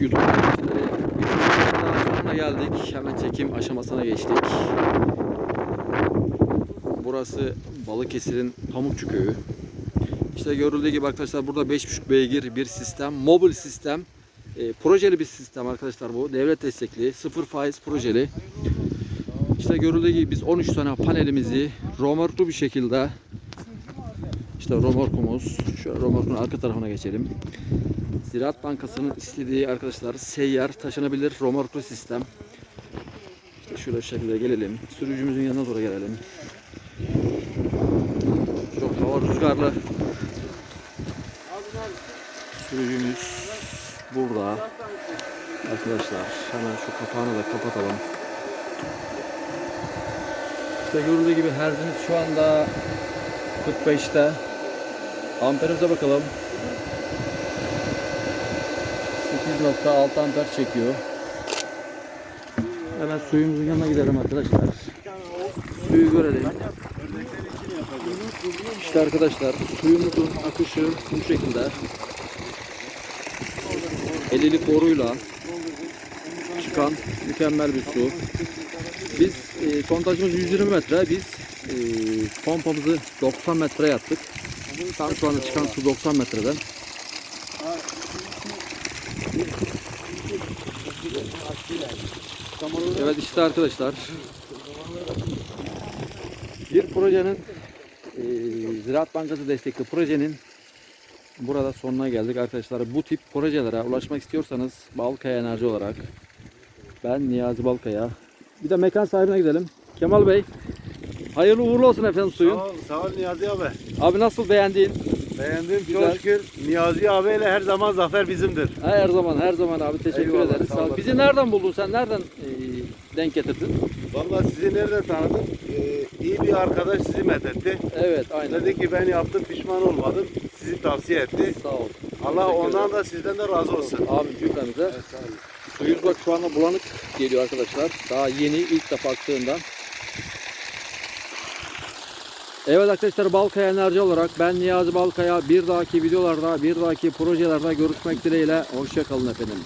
YouTube sonuna geldik. Hemen çekim aşamasına geçtik. Burası Balıkesir'in Pamukçu köyü. İşte görüldüğü gibi arkadaşlar burada 5.5 beygir bir sistem, mobil sistem, e, projeli bir sistem arkadaşlar bu. Devlet destekli, sıfır faiz projeli. İşte görüldüğü gibi biz 13 tane panelimizi romorklu bir şekilde işte romorkumuz, şöyle romorkun arka tarafına geçelim. Ziraat Bankası'nın istediği arkadaşlar seyyar taşınabilir romorklu sistem. İşte şöyle şekilde gelelim. Sürücümüzün yanına doğru gelelim. Çok hava rüzgarlı. Sürücümüz burada. Arkadaşlar hemen şu kapağını da kapatalım. İşte görüldüğü gibi herzimiz şu anda 45'te. Amperimize bakalım. 8.6 amper çekiyor. Hemen suyumuzun yanına gidelim arkadaşlar. Suyu görelim. İşte arkadaşlar suyumuzun akışı bu şekilde. 50'lik boruyla çıkan mükemmel bir su. Biz e, sondajımız 120 metre. Biz e, pompamızı 90 metre yaptık. Tam şu anda çıkan su 90 metreden. Evet işte arkadaşlar. Bir projenin e, Ziraat Bankası destekli projenin burada sonuna geldik arkadaşlar. Bu tip projelere ulaşmak istiyorsanız Balkaya Enerji olarak ben Niyazi Balkaya. Bir de mekan sahibine gidelim. Kemal Bey. Hayırlı uğurlu olsun efendim suyun. Sağ ol, sağ ol Niyazi abi. Abi nasıl beğendin? Beğendim Güzel. çok şükür. Niyazi abiyle her zaman zafer bizimdir. Her zaman her zaman abi teşekkür Eyvallah, ederiz. sağ ol. Bizi nereden buldun sen? Nereden e, denk getirdin? Vallahi sizi nerede tanıdım? Ee, iyi bir arkadaş sizi methetti. Evet aynen. Dedi ki ben yaptım pişman olmadım. Sizi tavsiye etti. Sağ ol. Allah Teşekkür ondan ederim. da sizden de razı olsun. Abi cümlemize. Suyumuz bak şu anda bulanık geliyor arkadaşlar. Daha yeni ilk defa aktığından. Evet arkadaşlar Balkaya Enerji olarak ben Niyazi Balkaya bir dahaki videolarda bir dahaki projelerde görüşmek dileğiyle. Hoşçakalın efendim.